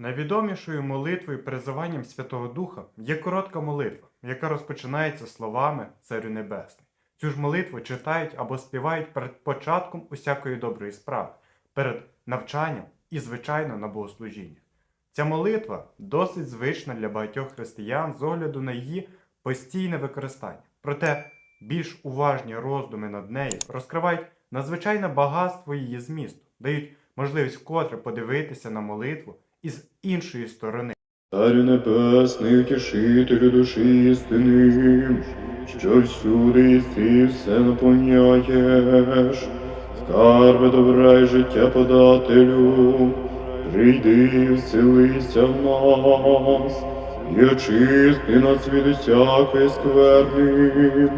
Найвідомішою молитвою призиванням Святого Духа є коротка молитва, яка розпочинається словами Царю Небесний. Цю ж молитву читають або співають перед початком усякої доброї справи, перед навчанням і, звичайно, на богослужіння. Ця молитва досить звична для багатьох християн з огляду на її постійне використання. Проте більш уважні роздуми над нею розкривають надзвичайне багатство її змісту, дають можливість вкотре подивитися на молитву із іншої сторони. Царю небесний, утішителю душі істини, що всюди єси все наповняєш, скарби добра й життя подателю, прийди і вселися в нас, і очисти нас від усякої скверни,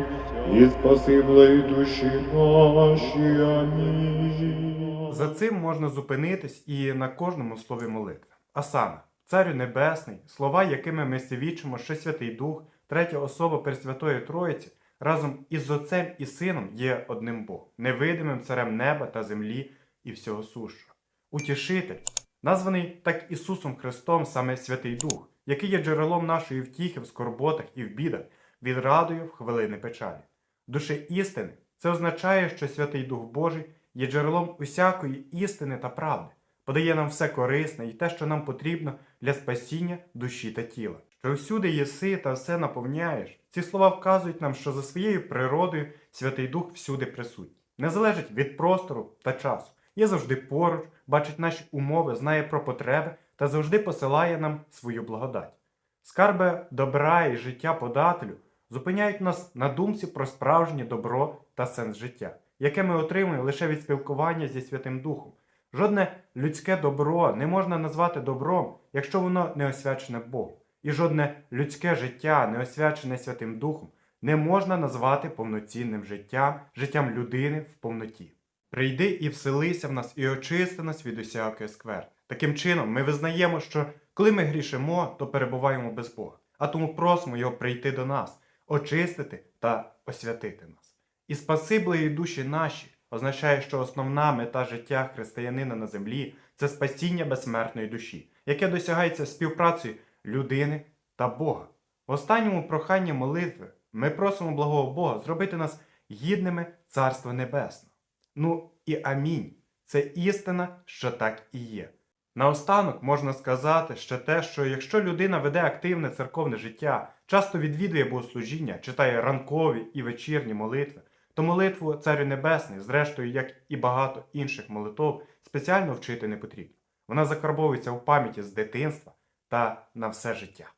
і спаси благі душі наші. Амінь. За цим можна зупинитись і на кожному слові молитви. А саме, Царю Небесний, слова, якими ми свідчимо, що Святий Дух, третя особа Пресвятої Троїці, разом із Отцем і Сином є одним Богом, невидимим царем неба та землі і всього сущого. Утішитель, названий так Ісусом Христом саме Святий Дух, який є джерелом нашої втіхи в скорботах і в бідах, відрадою в хвилини печалі. Душе істини це означає, що Святий Дух Божий є джерелом усякої істини та правди, подає нам все корисне і те, що нам потрібно для спасіння душі та тіла. Що всюди єси та все наповняєш. Ці слова вказують нам, що за своєю природою Святий Дух всюди присутній, не залежить від простору та часу. Є завжди поруч, бачить наші умови, знає про потреби та завжди посилає нам свою благодать. Скарби добра і життя подателю зупиняють нас на думці про справжнє добро та сенс життя, яке ми отримуємо лише від спілкування зі Святим Духом. Жодне людське добро не можна назвати добром, якщо воно не освячене Богом. І жодне людське життя, не освячене Святим Духом, не можна назвати повноцінним життям, життям людини в повноті. Прийди і вселися в нас і очисти нас від усякої скверни. Таким чином, ми визнаємо, що коли ми грішимо, то перебуваємо без Бога, а тому просимо Його прийти до нас, очистити та освятити нас. І спаси душі наші означає, що основна мета життя християнина на землі це спасіння безсмертної душі, яке досягається співпрацею людини та Бога. В останньому проханні молитви ми просимо благого Бога зробити нас гідними Царства Небесного. Ну і амінь. Це істина, що так і є. Наостанок можна сказати ще те, що якщо людина веде активне церковне життя, часто відвідує богослужіння, читає ранкові і вечірні молитви, то молитву Царю Небесний, зрештою, як і багато інших молитов, спеціально вчити не потрібно. Вона закарбовується в пам'яті з дитинства та на все життя.